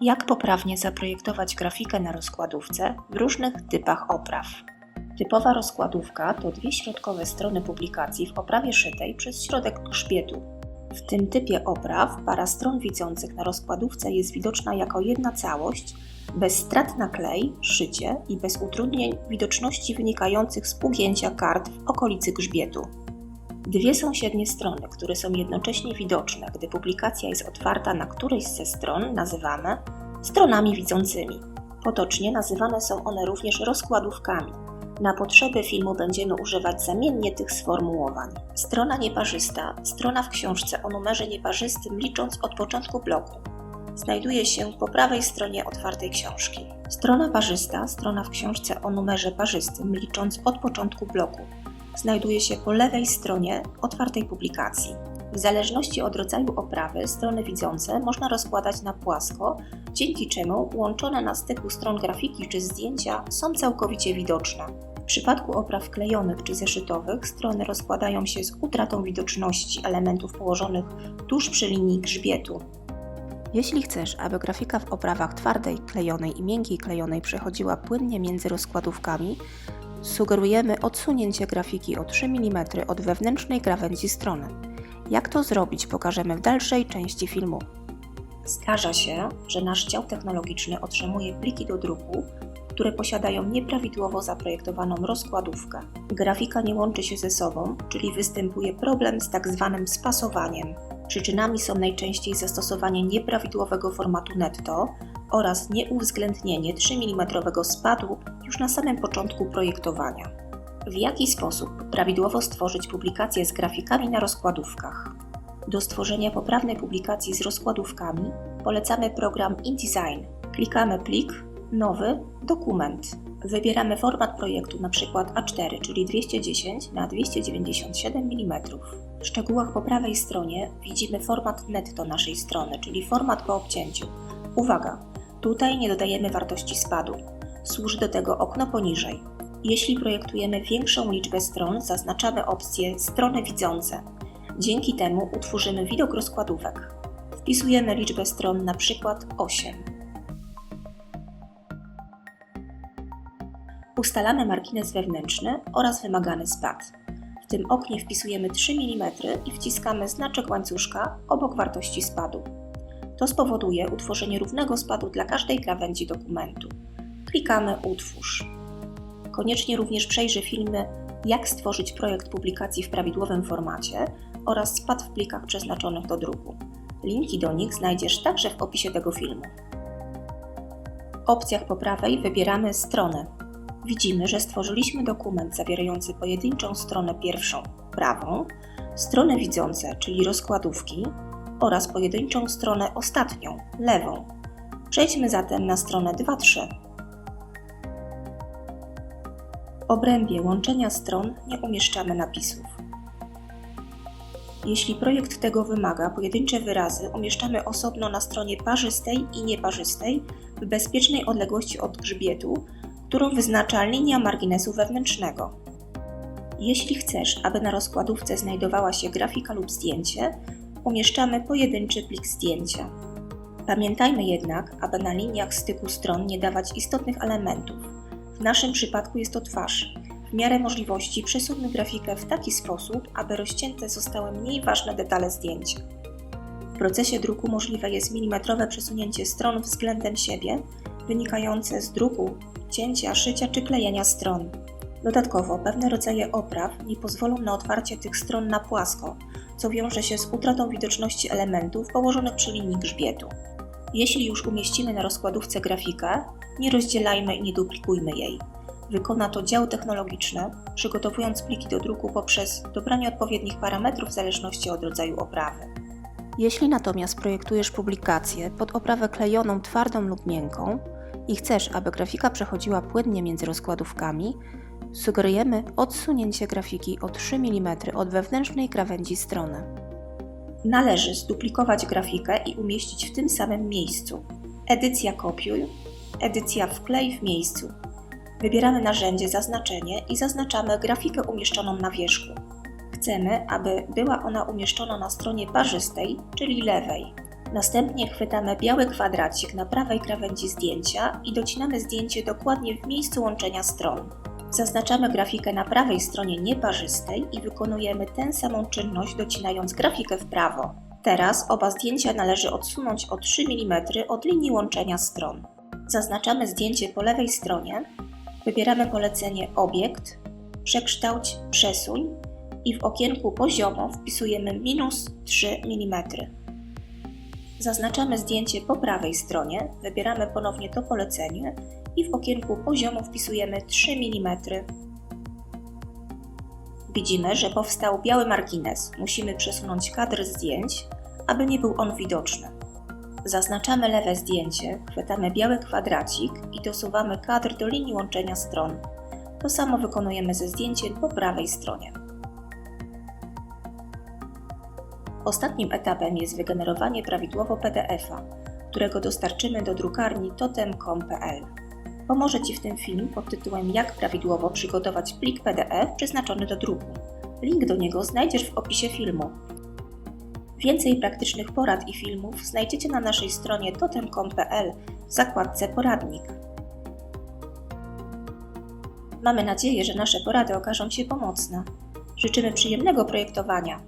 Jak poprawnie zaprojektować grafikę na rozkładówce w różnych typach opraw? Typowa rozkładówka to dwie środkowe strony publikacji w oprawie szytej przez środek grzbietu. W tym typie opraw para stron widzących na rozkładówce jest widoczna jako jedna całość, bez strat na klej, szycie i bez utrudnień widoczności wynikających z ugięcia kart w okolicy grzbietu. Dwie sąsiednie strony, które są jednocześnie widoczne, gdy publikacja jest otwarta na którejś ze stron, nazywamy stronami widzącymi. Potocznie nazywane są one również rozkładówkami. Na potrzeby filmu będziemy używać zamiennie tych sformułowań. Strona nieparzysta, strona w książce o numerze nieparzystym licząc od początku bloku. Znajduje się po prawej stronie otwartej książki. Strona parzysta, strona w książce o numerze parzystym licząc od początku bloku znajduje się po lewej stronie otwartej publikacji. W zależności od rodzaju oprawy, strony widzące można rozkładać na płasko, dzięki czemu łączone na styku stron grafiki czy zdjęcia są całkowicie widoczne. W przypadku opraw klejonych czy zeszytowych strony rozkładają się z utratą widoczności elementów położonych tuż przy linii grzbietu. Jeśli chcesz, aby grafika w oprawach twardej klejonej i miękkiej klejonej przechodziła płynnie między rozkładówkami, sugerujemy odsunięcie grafiki o 3 mm od wewnętrznej krawędzi strony. Jak to zrobić, pokażemy w dalszej części filmu. Zdarza się, że nasz dział technologiczny otrzymuje pliki do druku, które posiadają nieprawidłowo zaprojektowaną rozkładówkę. Grafika nie łączy się ze sobą, czyli występuje problem z tak zwanym spasowaniem. Przyczynami są najczęściej zastosowanie nieprawidłowego formatu netto oraz nieuwzględnienie 3 mm spadu już na samym początku projektowania. W jaki sposób prawidłowo stworzyć publikację z grafikami na rozkładówkach? Do stworzenia poprawnej publikacji z rozkładówkami polecamy program InDesign. Klikamy plik, nowy, dokument. Wybieramy format projektu np. A4, czyli 210 na 297 mm. W szczegółach po prawej stronie widzimy format netto naszej strony, czyli format po obcięciu. Uwaga! Tutaj nie dodajemy wartości spadu. Służy do tego okno poniżej. Jeśli projektujemy większą liczbę stron, zaznaczamy opcję Strony widzące. Dzięki temu utworzymy widok rozkładówek. Wpisujemy liczbę stron na przykład 8. Ustalamy margines wewnętrzny oraz wymagany spad. W tym oknie wpisujemy 3 mm i wciskamy znaczek łańcuszka obok wartości spadu. To spowoduje utworzenie równego spadu dla każdej krawędzi dokumentu. Klikamy Utwórz. Koniecznie również przejrzy filmy Jak stworzyć projekt publikacji w prawidłowym formacie oraz spad w plikach przeznaczonych do druku. Linki do nich znajdziesz także w opisie tego filmu. W opcjach po prawej wybieramy stronę. Widzimy, że stworzyliśmy dokument zawierający pojedynczą stronę pierwszą, prawą, strony widzące, czyli rozkładówki oraz pojedynczą stronę ostatnią, lewą. Przejdźmy zatem na stronę 2-3. W obrębie łączenia stron nie umieszczamy napisów. Jeśli projekt tego wymaga, pojedyncze wyrazy umieszczamy osobno na stronie parzystej i nieparzystej w bezpiecznej odległości od grzbietu, którą wyznacza linia marginesu wewnętrznego. Jeśli chcesz, aby na rozkładówce znajdowała się grafika lub zdjęcie, umieszczamy pojedynczy plik zdjęcia. Pamiętajmy jednak, aby na liniach styku stron nie dawać istotnych elementów. W naszym przypadku jest to twarz. W miarę możliwości przesuńmy grafikę w taki sposób, aby rozcięte zostały mniej ważne detale zdjęcia. W procesie druku możliwe jest milimetrowe przesunięcie stron względem siebie, wynikające z druku, cięcia, szycia czy klejenia stron. Dodatkowo pewne rodzaje opraw nie pozwolą na otwarcie tych stron na płasko, co wiąże się z utratą widoczności elementów położonych przy linii grzbietu. Jeśli już umieścimy na rozkładówce grafikę, nie rozdzielajmy i nie duplikujmy jej. Wykona to dział technologiczny, przygotowując pliki do druku poprzez dobranie odpowiednich parametrów w zależności od rodzaju oprawy. Jeśli natomiast projektujesz publikację pod oprawę klejoną twardą lub miękką i chcesz, aby grafika przechodziła płynnie między rozkładówkami, sugerujemy odsunięcie grafiki o 3 mm od wewnętrznej krawędzi strony. Należy zduplikować grafikę i umieścić w tym samym miejscu. Edycja kopiuj, edycja wklej w miejscu. Wybieramy narzędzie zaznaczenie i zaznaczamy grafikę umieszczoną na wierzchu. Chcemy, aby była ona umieszczona na stronie parzystej, czyli lewej. Następnie chwytamy biały kwadracik na prawej krawędzi zdjęcia i docinamy zdjęcie dokładnie w miejscu łączenia stron. Zaznaczamy grafikę na prawej stronie nieparzystej i wykonujemy tę samą czynność docinając grafikę w prawo. Teraz oba zdjęcia należy odsunąć o 3 mm od linii łączenia stron. Zaznaczamy zdjęcie po lewej stronie, wybieramy polecenie Obiekt, Przekształć, Przesuń i w okienku Poziomo wpisujemy minus 3 mm. Zaznaczamy zdjęcie po prawej stronie, wybieramy ponownie to polecenie i w okienku poziomu wpisujemy 3 mm. Widzimy, że powstał biały margines. Musimy przesunąć kadr zdjęć, aby nie był on widoczny. Zaznaczamy lewe zdjęcie, chwytamy biały kwadracik i dosuwamy kadr do linii łączenia stron. To samo wykonujemy ze zdjęciem po prawej stronie. Ostatnim etapem jest wygenerowanie prawidłowo PDF-a, którego dostarczymy do drukarni totem.com.pl. Pomoże Ci w tym film pod tytułem Jak prawidłowo przygotować plik PDF przeznaczony do druku. Link do niego znajdziesz w opisie filmu. Więcej praktycznych porad i filmów znajdziecie na naszej stronie totem.com.pl w zakładce Poradnik. Mamy nadzieję, że nasze porady okażą się pomocne. Życzymy przyjemnego projektowania.